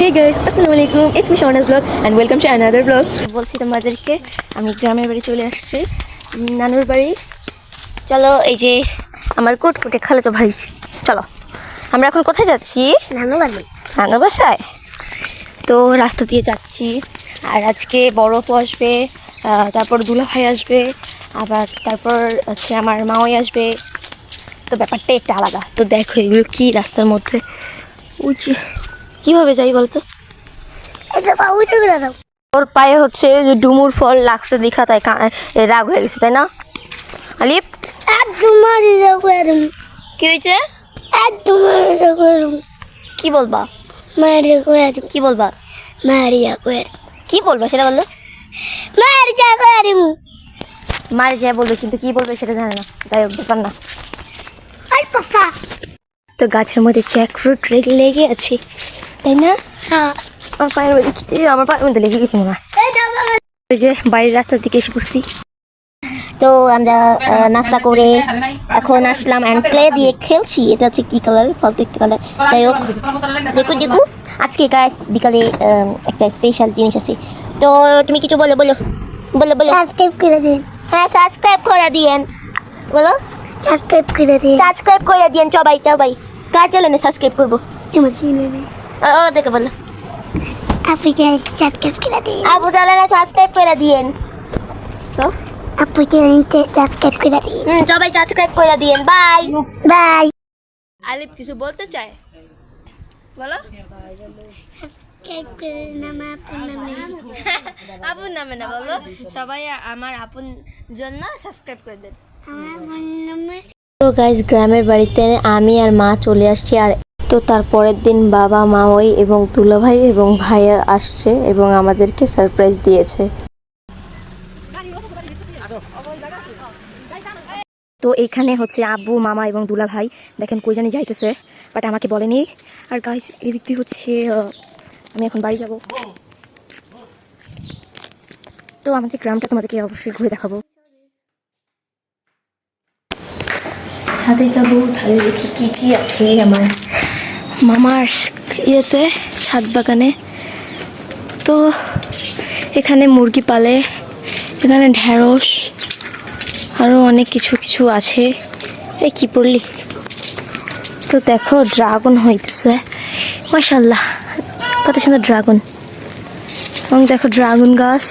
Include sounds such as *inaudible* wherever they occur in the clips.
হে guys আসসালামু আলাইকুম it's me Sharna's vlog and welcome to another vlog বলছি তোমাদেরকে আমি গ্রামের বাড়ি চলে আসছি। নানুর বাড়ি। চলো এই যে আমার কোট কোটে খালো তো ভাই। চলো আমরা এখন কোথায় যাচ্ছি? নানু বাড়ি নানু বাসায়? তো রাস্তা দিয়ে যাচ্ছি। আর আজকে বরফ আসবে তারপর দুলা ভাই আসবে আবার তারপর হচ্ছে আমার মাওই আসবে। তো ব্যাপারটা একটু আলাদা। তো দেখো এগুলো কি রাস্তার মধ্যে। উঁচু। কীভাবে যাই বলতো? ওর পায়ে হচ্ছে যে ডুমুর ফল লাগছে দেখা তাই রাগ হয়ে গেছে তাই না? আলিপ কি হয়েছে? কি বলবা? কি বলবা? কি বলবা সেটা বলল মারি যায় বলবে কিন্তু কি বলবে সেটা জানে না। যাই হোক ব্যাপার না। তো গাছের মধ্যে জ্যাক ফ্রুট লেগে আছে। তাই না? হ্যাঁ। আমার পায়ের মধ্যে আমার পায়ের মধ্যে লেগে গেছে মনে হয়। ওই যে বাড়ির রাস্তার দিকে এসে পড়ছি। তো আমরা নাস্তা করে এখন আসলাম অ্যান্ড প্লে দিয়ে খেলছি। এটা হচ্ছে কি কালার একটু কালার যাই হোক দেখো দেখো। আজকে গাছ বিকালে একটা স্পেশাল জিনিস আছে। তো তুমি কিছু বলো বলো। বলো বলো। সাবস্ক্রাইব করে দিন। হ্যাঁ সাবস্ক্রাইব করে দিয়েন। বলো। সাবস্ক্রাইব করে দিন। সাবস্ক্রাইব করে দিয়েন সবাই সবাই। কার চ্যানেলে সাবস্ক্রাইব করব? তোমার ও দেখো বলো। আপনি চ্যানেল সাবস্ক্রাইব করে দিন। চ্যানেলে সাবস্ক্রাইব করে আপনি চ্যানেল সাবস্ক্রাইব করে দিন। হুম সবাই সাবস্ক্রাইব করে দিয়েন। বাই বাই আলিফ কিছু বলতে চায়? বলো। নাম। *laughs* আপন না বলো। সবাই আমার আপন জন্য সাবস্ক্রাইব করে দেন। আমার নামে। তো গাইজ গ্রামের বাড়িতে আমি আর মা চলে আসছি আর তো তার পরের দিন বাবা, মা ওই এবং দুলাভাই এবং ভাইয়া আসছে এবং আমাদেরকে সারপ্রাইজ দিয়েছে। তো এখানে হচ্ছে আব্বু, মামা এবং দুলা ভাই দেখেন কই জানি যাইতেছে বাট আমাকে বলেনি। আর গাইস এদিক দিয়ে হচ্ছে আমি এখন বাড়ি যাব। তো আমাদের গ্রামটা তোমাদেরকে অবশ্যই ঘুরে দেখাবো। ছাদে যাব, ছাদে দেখি কি কি আছে আমার। মামার ইয়েতে, ছাদ বাগানে। তো এখানে মুরগি পালে, এখানে ঢ্যাঁড়স আরও অনেক কিছু কিছু আছে। এই কি পড়লি? তো দেখো, ড্রাগন হইতেছে। মাশাল্লাহ কত সুন্দর ড্রাগন। এবং দেখো, ড্রাগন গাছ।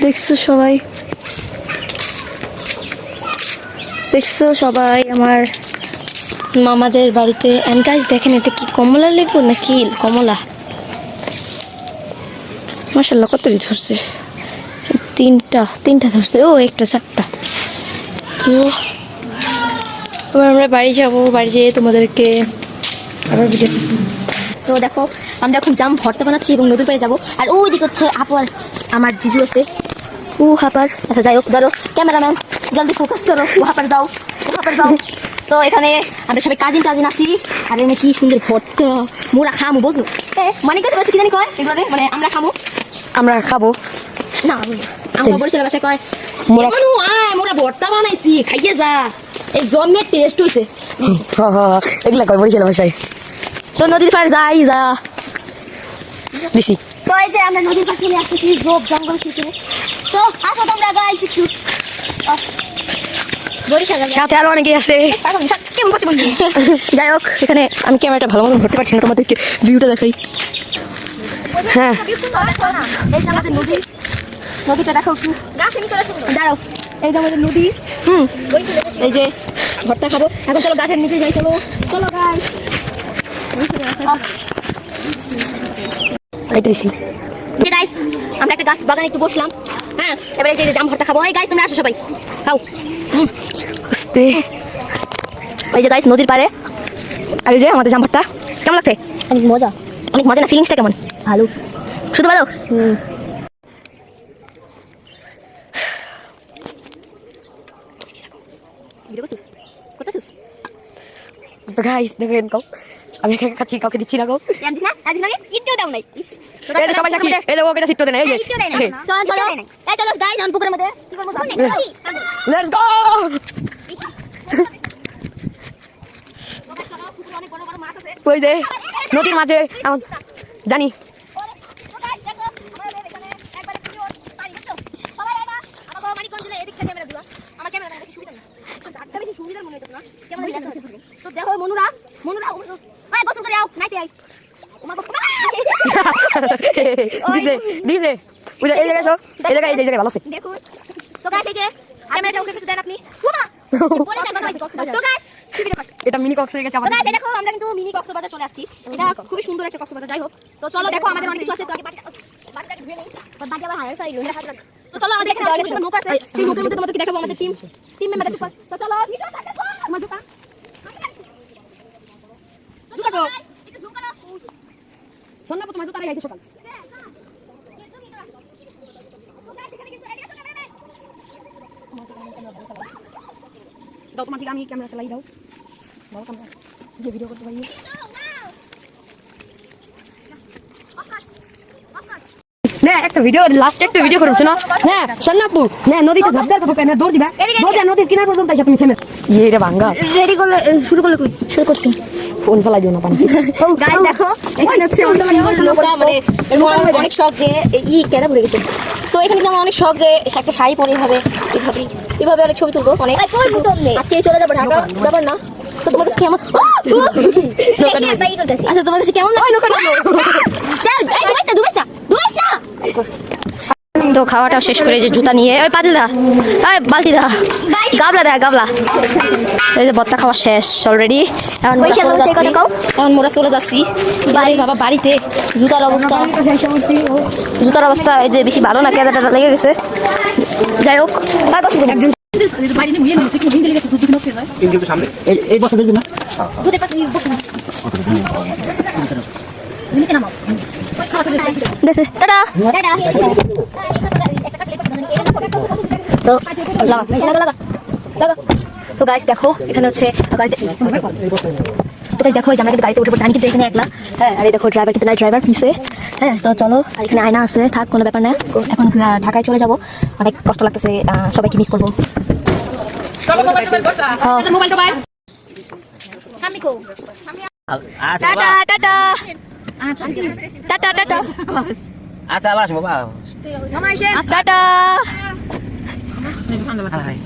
দেখছ সবাই? দেখছ সবাই আমার মামাদের বাড়িতে অ্যান্ড দেখেন এটা কি কমলা লেবু না কি কমলা? মাসাল্লাহ কত ধরছে? তিনটা তিনটা ধরছে, ও, একটা, চারটা। তো, এবার আমরা বাড়ি যাব, বাড়ি যেয়ে তোমাদেরকে আবার ভিডিও তো দেখো, আমরা এখন জাম ভর্তা বানাচ্ছি এবং নদীর পাড়ে যাব। আর ওই দিক হচ্ছে আপার আমার জিজু আছে। ও, হাপার। আচ্ছা যাই হোক, ধরো, ক্যামেরাম্যান, জলদি ফোকাস করো। ও, হাপার দাও ও, হাপার দাও তো এখানে আমরা সবাই কাজিন টাজিন আছি। আর এখানে কি সুন্দর ভর্তা। মোরা খামু বুঝলো? মানে কত বাসা কি জানি কয়? এগুলো মানে আমরা খামু। আমরা খাব। না আমরা বরিশালের বাসায় কয় মোরা মানু আয় মোরা ভর্তা বানাইছি খাইয়ে যা। এই জমের টেস্ট হইছে। এগুলা কয় বরিশাল ভাষায় তো নদীর পাড়ে যাই যা। বেশি তো এই যে আমরা নদীর পাড়ে চলে আসতেছি জব জঙ্গল থেকে। তো আসো তোমরা গাই কিছু বরিশাল সাথে আরও অনেকে আছে। যাই হোক এখানে আমি ক্যামেরাটা ভালো মতন ধরতে পারছি না তোমাদেরকে ভিউটা দেখাই। হ্যাঁ। নদীটা দেখো একটু দাঁড়াও এই যে আমাদের নদী। হুম। এই যে ভর্তা খাব। এখন চলো গাছের নিচে যাই চলো। চলো গাই এটাই গাইস আমরা একটা গাছ বাগানে একটু বসলাম। হ্যাঁ এবারে এই যে জাম ভর্তা খাব। এই গাইস তোমরা আসো সবাই। খাও। হুম। আস্তে এই যে গাইস নদীর পাড়ে। আর এই যে আমাদের জাম ভর্তা কেমন লাগছে? অনেক মজা। অনেক মজা না? ফিলিংসটা কেমন? ভালো। শুধু ভালো? তো গাইস দেখেন কাউ আমি একা একা খাচ্ছি কাউকে দিচ্ছি না এম না? এম না ইটও দাও নাই। এই সবাই সাক্ষী এই যে ওকে সিটটো দেন এই যে। ইটও চলো চলো এই চলো। গাইস আমি পুকুরের মধ্যে। কি করব? লেটস গো ওই যে নদীর মাঝে জানি। তো যে এই ভালো আছে। দেখুন। তো যে আর মেয়েটা ওকে কিছু দেন আপনি। এটা মিনি কক্স গেছে দেখো, আমরা কিন্তু মিনি চলে আসছি। এটা সুন্দর একটা কক্সবাজার যাই হোক। তো চলো, দেখো, আমাদের অনেক কিছু আছে। তো তো চলো, আমাদের এখানে অনেক সুন্দর নৌকা আছে। সেই নৌকার মধ্যে তোমাদেরকে দেখাবো আমাদের টিম টিম মেম্বার দেখো তো চলো করো সন্ধ্যা তোমার জুতা। রেখে সকাল। দাও তোমার আমি ক্যামেরা চালাই দাও দাও ক্যামেরা যে ভিডিও করতে পারি না একটা ভিডিও লাস্ট একটা ভিডিও করব শোনো না সন্নাপুর না নদীতে ঝাপদার করব কেন দৌড় দিবা দৌড় যা নদীর কিনার পর্যন্ত এসে তুমি থেমে ইয়ে রে ভাঙ্গা রেডি করলে শুরু করলে শুরু করছি ফোন ফেলাই দিও না পানি গাইস দেখো এখানে হচ্ছে মানে অনেক শখ যে ই কেনা গেছে তো এখানে আমার অনেক শখ যে একটা শাড়ি পরে হবে এভাবে অনেক ছবি তুলবো অনেক। আজকে চলে যাব ঢাকা ব্যাপার না। তো তোমার কাছে কেমন আচ্ছা তোমার কাছে কেমন লাগে নৌকা না ডুবাইস না ডুবাইস না। খাওয়াটা শেষ করে যে জুতা নিয়ে ওই পাতিল দা ওই বালতি দা গাবলা দা গাবলা। এই যে বত্তা খাওয়া শেষ অলরেডি এখন। এখন মোরা চলে যাচ্ছি। বাড়ি বাবা বাড়িতে জুতার অবস্থা। জুতার অবস্থা এই যে বেশি ভালো না কেদাটা লেগে গেছে। যাই হোক আর কষ্ট করি একজন সামনে? এই এই বছর দেখবি না। টাটা তো লাগা লাগা লাগা লাগা তো গাইস দেখো এখানে হচ্ছে গাড়িতে তো গাইস দেখো এই যে আমরা কিন্তু গাড়িতে উঠে পড়ছি। আমি কিন্তু এখানে একলা। হ্যাঁ আর দেখো ড্রাইভার কিন্তু নাই ড্রাইভার পিছে। হ্যাঁ তো চলো আর এখানে আয়না আছে থাক কোনো ব্যাপার না। এখন ঢাকায় চলে যাব। অনেক কষ্ট লাগতেছে সবাইকে মিস করব। হ্যাঁ। আচ্ছা টাটা টাটা। Tata tata. আচ্ছা আবার আসব বাবা টাটা। হাই